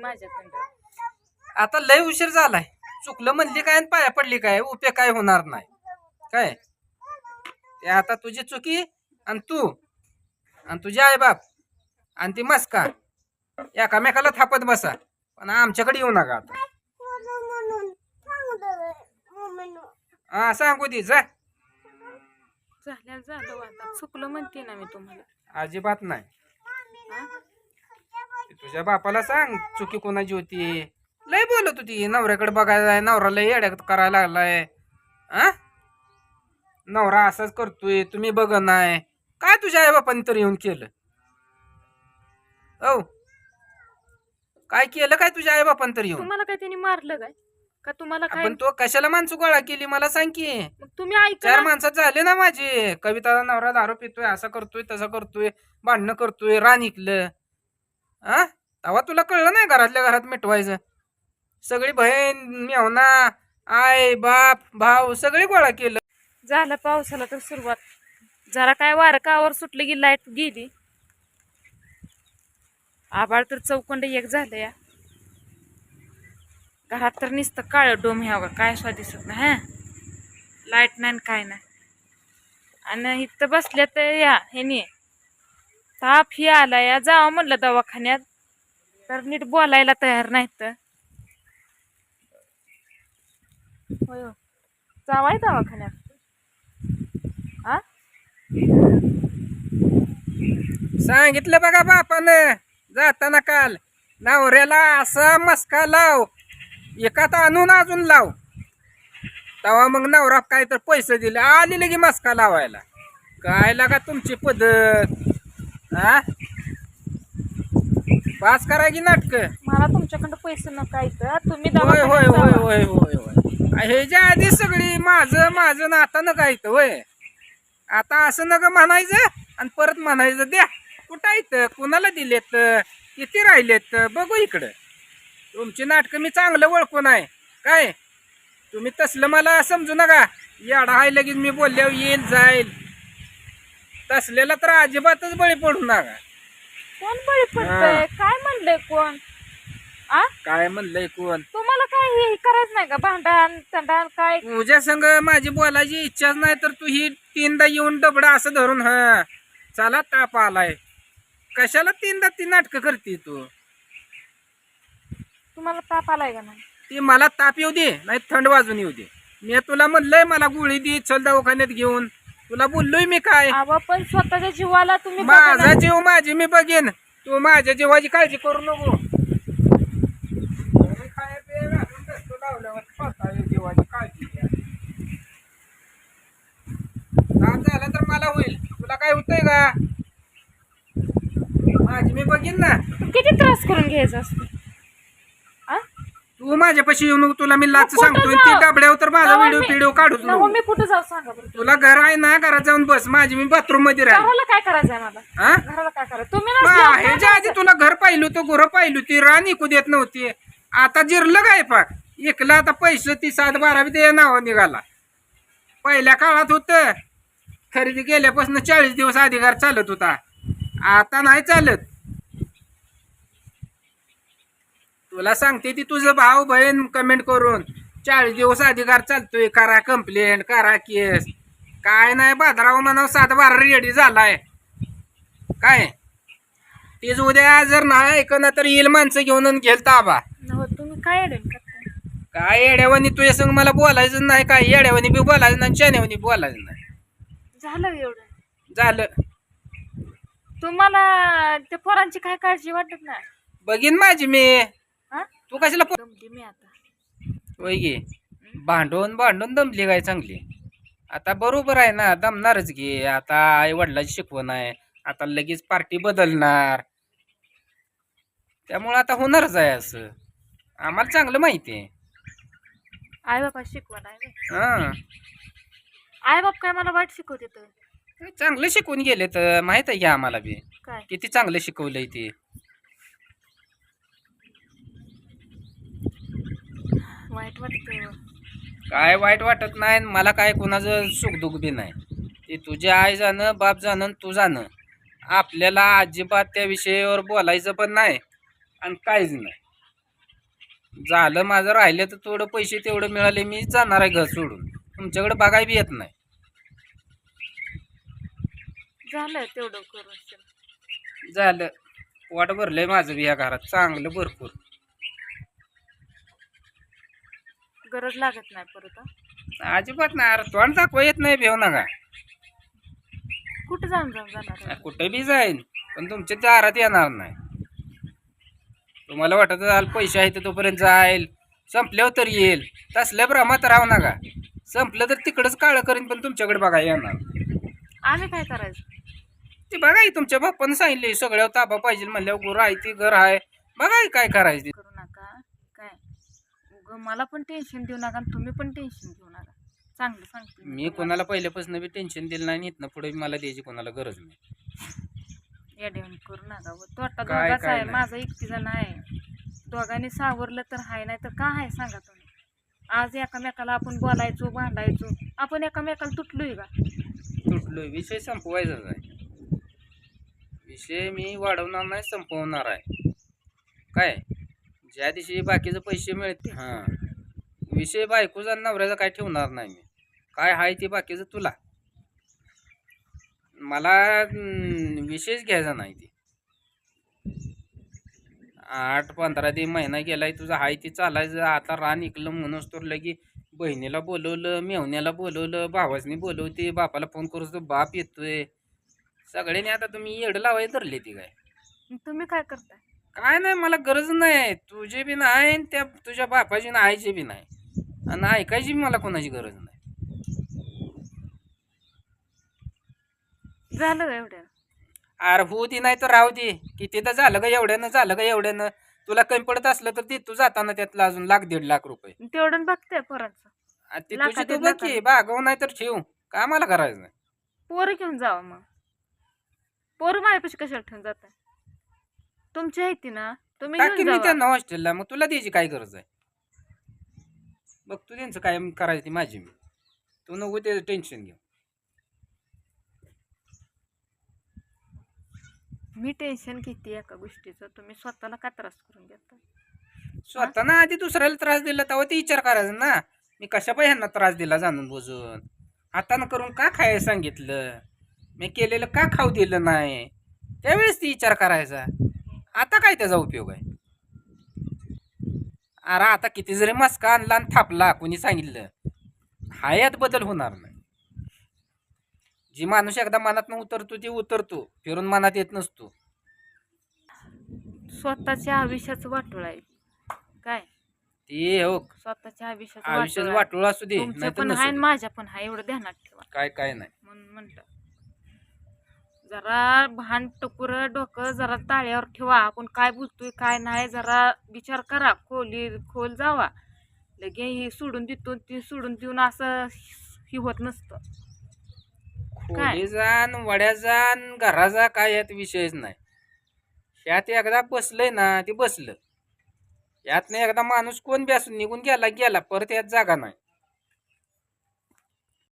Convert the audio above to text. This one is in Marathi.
माझ्याकडं आता लय उशीर झालाय. चुकलं म्हणली काय आणि पाया पडली काय? उपयोग काय होणार नाही. काय? ते आता तुझी चुकी आणि तू. आणि तुझे आई बाप आणि ती मस्का. एकामेकाला थापत बसा. पण आमच्याकडे येऊ नका आता. हा सांगू दे जा. झाल्या झालं आता. चुकलं म्हणते ना मी तुम्हाला. अजिबात नाही. हा? ते तुझ्या बापाला सांग चुकी कोणाची होती? लय बोलत होती नवऱ्याकडे बघायला नवरा लय येड्यात करायला लागलाय. आ? नवरा असंच करतोय तुम्ही बघ नाही. काय तुझ्या आई बापाने तरी येऊन केलं? औ. काय केलं काय तुझ्या आई बापाने तरी येऊन? तुम्हाला काय त्यांनी मारलं काय? का तुम्हाला काय आपण तो कशाला माणसं गोळा केली? मला सांग की. मग तुम्ही ऐका चार ना. माणसात झाले ना माझे. कविता नवरा दारू पितोय असं करतोय तसं करतोय भांडणं करतोय रान इकलं. हा तेव्हा तुला कळलं नाही घरातल्या घरात मिटवायचं? सगळी बहीण मेवना आई बाप भाऊ सगळी गोळा केलं. झालं पावसाला तर सुरुवात. जरा काय वारं कावर सुटलं की लाइट गेली. आबाळ तर चौकंड एक झालं या. घरात तर नुसतं काळं डोम ह्यावं काय स्वाद दिसत नाही हा? लाइट नाही काय नाही. आणि इथं बसल्या तर या हे नाही. ताप ही आला या जावं म्हणलं दवाखान्यात. तर नीट बोलायला तयार नाहीत. तर होय. जावाय दवाखान्यात. आ? सांगितलं बघा बापानं. जाताना काल नवऱ्याला असा मस्का लाव. एकात आणून अजून लाव. तेव्हा मग नवरा काय तर पैसे दिले. आले की मस्का लावायला. काय लागा तुमची पद्धत? हा? पास करा की नाटक? मला तुमच्याकडं पैसे नका इथं तुम्ही होय होय दवाखान्यात होय जावा. होय होय होय. ह्याच्या आधी सगळी माझं माझं नातं नका इथं होय. आता असं नका म्हणायचं आणि परत म्हणायचं द्या. कुठं इथं? कुणाला दिलेत? किती राहिलेत? बघू इकडं. तुमची नाटकं मी चांगलं ओळखून आहे. काय? तुम्ही तसलं मला समजू नका. याडा आहे लगेच मी बोलल्यावर येईल जाईल. तसलेला तर अजिबातच बळी पडू नका. कोण बळी पडतंय? काय म्हणलंय कोण? आ? काय म्हणलंय कोण? तुम्हाला काय हे करायचं नाही का? भांडण तंडण काय? तुझ्या संग माझी बोलायची इच्छाच नाही तर तू ही तीनदा येऊन डबडा असं धरून हा. चला ताप आलाय. कशाला तीनदा ती नाटक करते तू? तुम्हाला ताप आलाय का नाही? ती मला ताप येऊ दे नाही थंड वाजून येऊ दे. मी तुला म्हणलंय मला गोळी दे चल दवाखान्यात घेऊन. तुला बोललोय मी काय अहो पण स्वतःच्या जीवाला तुम्ही बघा माझा. जीव माझी मी बघेन तू माझ्या जीवाची काळजी करू नको खाया पिया घालून लावल्यावर स्वतःच्या जीवाची काळजी घ्या. ताप झाला तर मला होईल तुला काय होतंय का माझी मी बघीन ना किती त्रास करून घ्यायचा असतो? तू माझ्यापाशी येऊ नको तुला मी लाच कुठं सांगतोय. जाऊ? ती डबड्यावर तर माझा व्हिडिओ मी- व्हिडिओ काढूच नको. मी कुठं जाऊ सांगा बरं तुला? घर आहे ना घरात जाऊन बस. माझी मी बाथरूममध्ये राहील घराला काय करायचंय मला? हा घराला काय करायचं तुम्ही मग नसल्यावर ह्याच्या आधी तुला घर पाहिलं होतं गुरं पाहिली होती रान इकू देत नव्हती. आता जिरलं काय पाक एकला आता पैसे ती सात बारा बी ते नाव निघाला. पहिल्या काळात होत. खरेदी केल्यापासून चाळीस दिवस अधिकार चालत होता. आता नाही चालत. तुला सांगते ती तुझं भाऊ बहीण कमेंट करून चाळीस दिवस अधिकार चालतोय करा कंप्लेंट करा केस. काय नाही बाजारावर म्हणावं सात बारा रेडी झालाय. काय? तेच उद्या जर नाही ऐकणार तर येईल माणसं घेऊन घेल ताबा. नवं तुम्ही काय करताय काय येड्यावानी तुझ्या संग मला बोलायचं नाही काय येड्यावानी बी बोलायचं नाही चेन्यावानी बोलायचं नाही. झालं एवढं? झालं. तुम्हाला त्या पोरांची काय काळजी वाटत नाही? बघीन माझी मी. हा तू कशाला पो- दमली मी आता. होय गे भांडून भांडून दमली काय चांगली? आता बरोबर आहे ना दमणारच घे आता आई वडिलाची शिकवण आहे. आता लगेच पार्टी बदलणार. त्यामुळं आता होणारच आहे असं. आम्हाला चांगलं माहिती आहे. आई बापा शिकवण आहे बे. हां. आई बाप काय मला वाईट शिकवते तर? चांगलं शिकून गेले तर माहीत आहे की आम्हाला बी. काय? किती चांगलं शिकवलंय ते. वाईट. काय वाईट वाटत नाही आणि मला काय कोणाचं सुखदुःख बी नाही. ते तुझ्या आई जाणं बाप जाणं आणि तू जाणं. आपल्याला अजिबात त्या विषयावर बोलायचं पण नाही आणि काहीच नाही. झालं माझं राहिलं तर थोडं पैसे तेवढं मिळाले मी जाणार आहे घर सोडून. तुमच्याकडे बघाय बी येत नाही. झालं तेवढं करून झालं. वाट भरलंय माझं बी या घरात. चांगलं भरपूर. गरज लागत नाही परत? अजिबात नाही. अरे तोंड दाखवा येत नाही भेव नका. कुठं जाऊन जाऊन जाणार आहे? कुठे बी जाईन पण तुमच्या दारात येणार नाही. तुम्हाला वाटत असेल पैसे आहेत तोपर्यंत जाईल संपल्यावर तर येईल. तसल्या भ्रमात राहू नका. संपलं तर तिकडंच काळं करीन पण तुमच्याकडे बघायला येणार. आम्ही काय करायचं? ते बघा की तुमच्या बाप्पानं सांगितले सगळ्यावर ताबा पाहिजे म्हणल्यावर गुरु आहे ती घर आहे. बघा की काय करायचं ते. मला पण टेन्शन देऊ नका आणि तुम्ही पण टेन्शन घेऊ नका. चांगलं सांगते मी कोणाला पहिल्यापासून बी टेन्शन दिलं नाही आणि इथनं पुढे मला द्यायची कोणाला गरज नाही. येडेवणी करू नका व तोटा काय- दोघाच काय आहे नाही. माझा एकटीचा नाही दोघांनी सावरलं तर हाय नाही तर का आहे सांगा तुम्ही? आज एकामेकाला आपण बोलायचो भांडायचो. आपण एकामेकाला तुटलोय का? तुटलोय. विषय संपवायचाच आहे. विषय मी वाढवणार नाही संपवणार आहे. काय? ज्या दिवशी बाकीचे पैसे मिळते हां. विषय बायकोचा नवऱ्याचा काय ठेवणार नाही मी. काय आहे ते बाकीचं तुला. मला विषयच घ्यायचा नाही ते. आठ पंधरा ते महिना गेलाय तुझा हाय ते चालायचं. आता रान इकलं म्हणूनच तर लगी बहिणीला बोलवलं मेवण्याला बोलवलं भावासनी बोलवते बापाला फोन तर बाप येतोय. सगळ्यांनी आता तुम्ही येड लावाय धरले ती काय? तुम्ही काय करताय? काय नाही मला गरज नाही. तुझे बी नाही त्या तुझ्या बापाची ना आईची बी नाही. आणि ऐकायची बी मला कोणाची गरज नाही. झालं का एवढ्या अरे होऊ दे नाही तर राहू दे. किती तर झालं का एवढ्यानं झालं का एवढ्यानं. तुला कमी पडत असलं तर ते तू जाताना त्यातलं अजून लाख दीड लाख रुपये. तेवढं बघते पोरांचं. आ, ते तुझी तू बघ की. बागव नाही तर ठेव. काय मला करायचं नाही. पोरं घेऊन जावा मग. पोरं माझ्यापाशी कशाला ठेवून जात तुमची आहे ती ना तुम्ही टाकीन मी जावा. त्यांना हॉस्टेलला मग तुला द्यायची काय गरज आहे? बघ तू त्यांचं काय करायचं ती माझी मी. तू नको त्याचं टेन्शन घेऊ. मी टेन्शन किती एका गोष्टीचं तुम्ही स्वतःला का त्रास करून घेता? स्वतःना आधी दुसऱ्याला त्रास दिला तेव्हा ते विचार करायचा ना. मी कशा पाय ह्यांना त्रास दिला जाणून बुजून. हातानं करून का खायला सांगितलं? मी केलेलं का खाऊ दिलं नाही? त्यावेळेस ती विचार करायचा. आता काय त्याचा उपयोग आहे? अरे आता किती जरी मस्का आणला आणि थापला कोणी सांगितलं. हायात बदल होणार नाही. जी माणूस एकदा मनात उतरतो ती उतरतो. फिरून मनात येत नसतो. स्वतःच्या आयुष्याचं वाटोळ आहे. काय? ते हो. स्वतःच्या आयुष्याचं आयुष्याचं वाटोळ असू दे तुमचं नाहीतर पण नसू दे. माझ्या पण आहे एवढं ध्यानात ठेवा. काय काय नाही. म्हणून म्हटलं. जरा भान टकुर डोकं जरा ताळ्यावर ठेवा. आपण काय बोलतोय काय नाही जरा विचार करा. खोली खोल जावा. लगे ही सोडून देतो ती सोडून देऊन असं ही होत नसतं. खोली जाण वड्या जाण घरा जा काय यात विषयच नाही. ह्यात एकदा बसलंय ना ते बसलं. यात नाही एकदा माणूस कोण बी असून निघून गेला गेला परत यात जागा नाही.